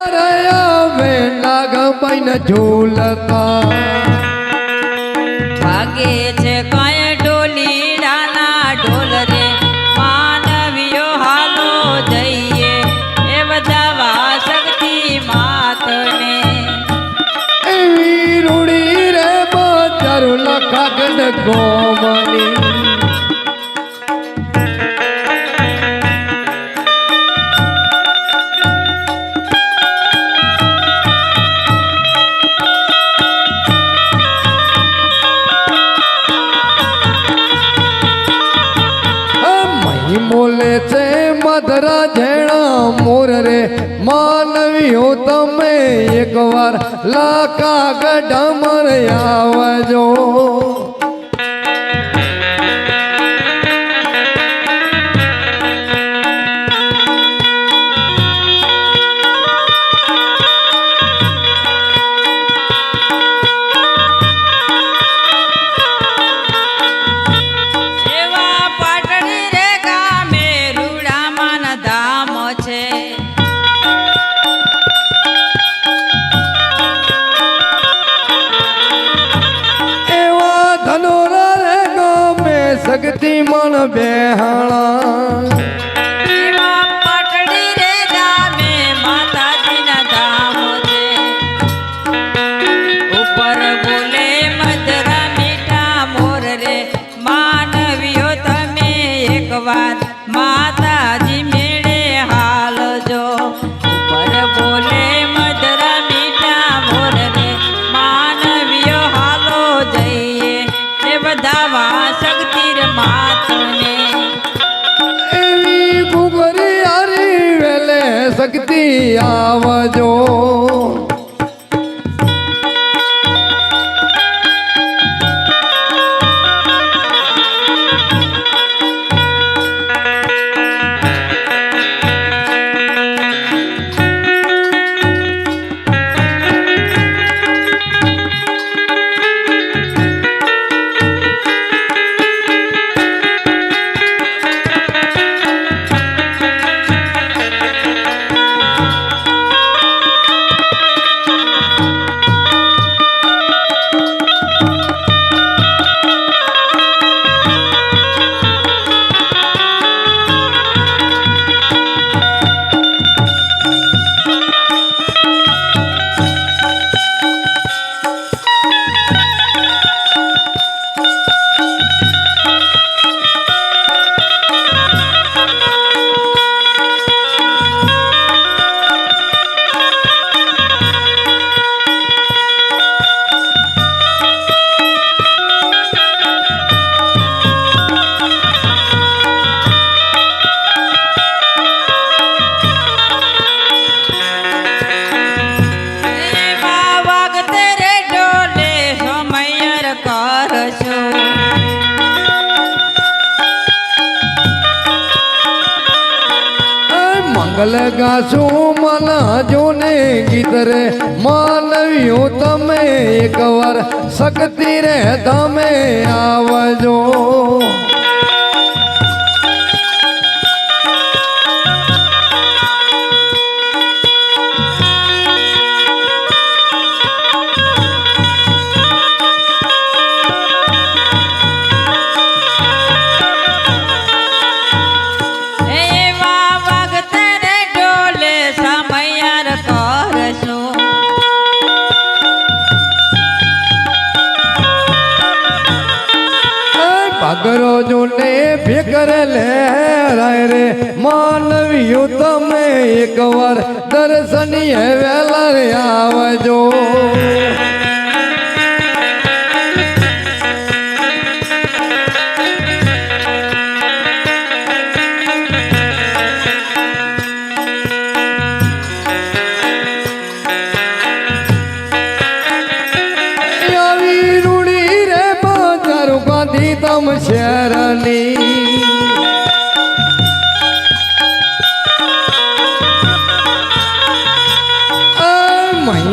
આવે નાગબાઈ ને ઝૂલતા ભાગે છે કઈ ડોલી ડાના ઢોલ રે માનવીઓ હાલો જઈએ એ બધા શક્તિ માતને. એવી રૂડી રે બજારું લખાગન ગોમની. મધરા ઝેણા મોર રે. માનવીઓ તમે એકવાર લાકા ગઢમર આવજો. એ એ મંગલ ગાશું મન જોને ગીત રે. માનવીઓ તમે એકવાર શક્તિ રે તમે આવજો. ફિકર લે રાય રે. માનવીઓ તમે એકવાર દર્શનીય વેલા આવજો.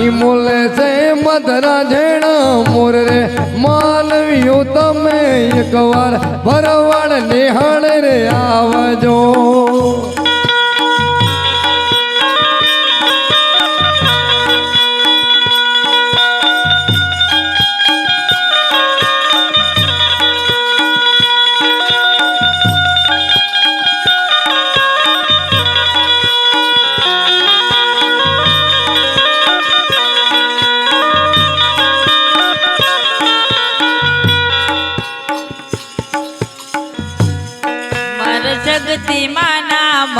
મોલે છે મધરા ઝેણા મોર રે. માનવીઓ તમે એકવાર ભરવાડ નિહાળ રે આવજો.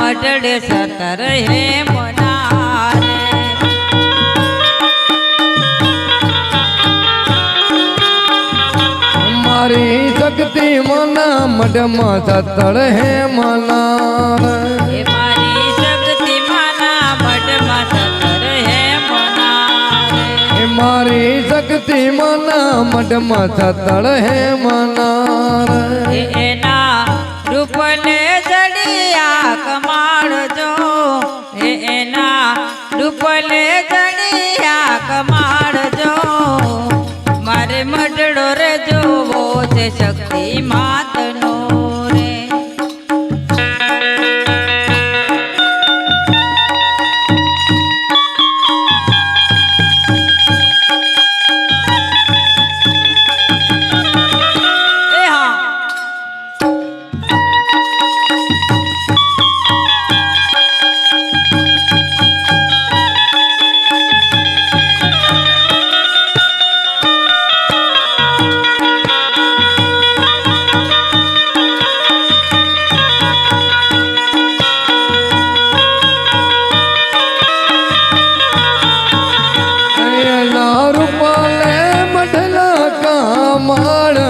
મઢડે સતર હે મનારે. મારી શક્તિ મના મઢમાં સતળ હે મનાર. એ મારી શક્તિ માના મઢમાં સતર હે મનારે. એ મારી શક્તિ મના મઢમાં સતળ હે મનાર. એ એના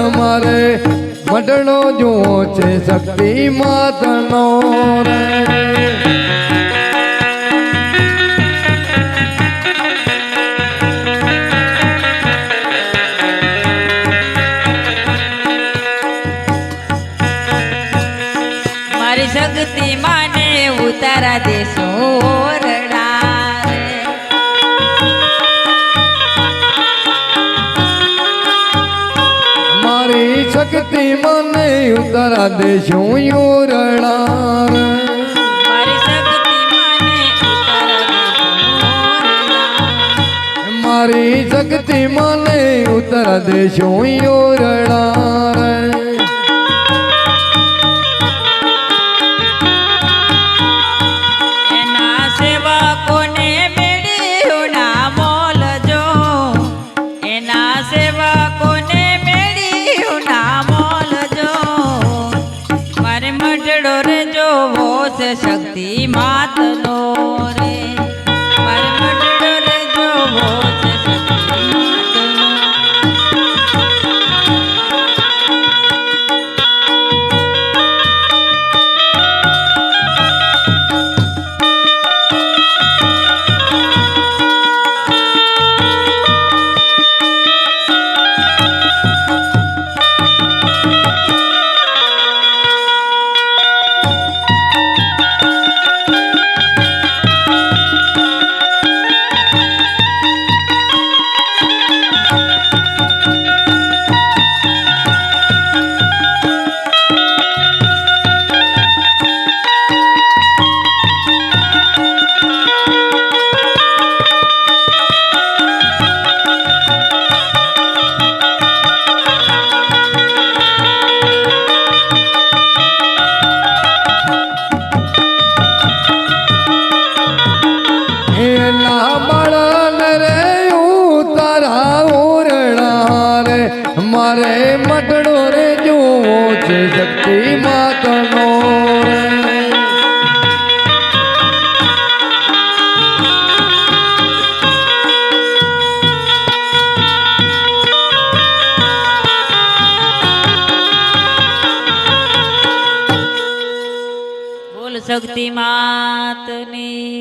મારે મઢડો જુઓ છે શક્તિ માતનો રે. મારી શક્તિ માને ઉતારા દેશો શક્તિ મને ઉતરા દેશું યોરણા. મારી શક્તિ મને ઉતરા દેશું યોરણા શક્તિ માતની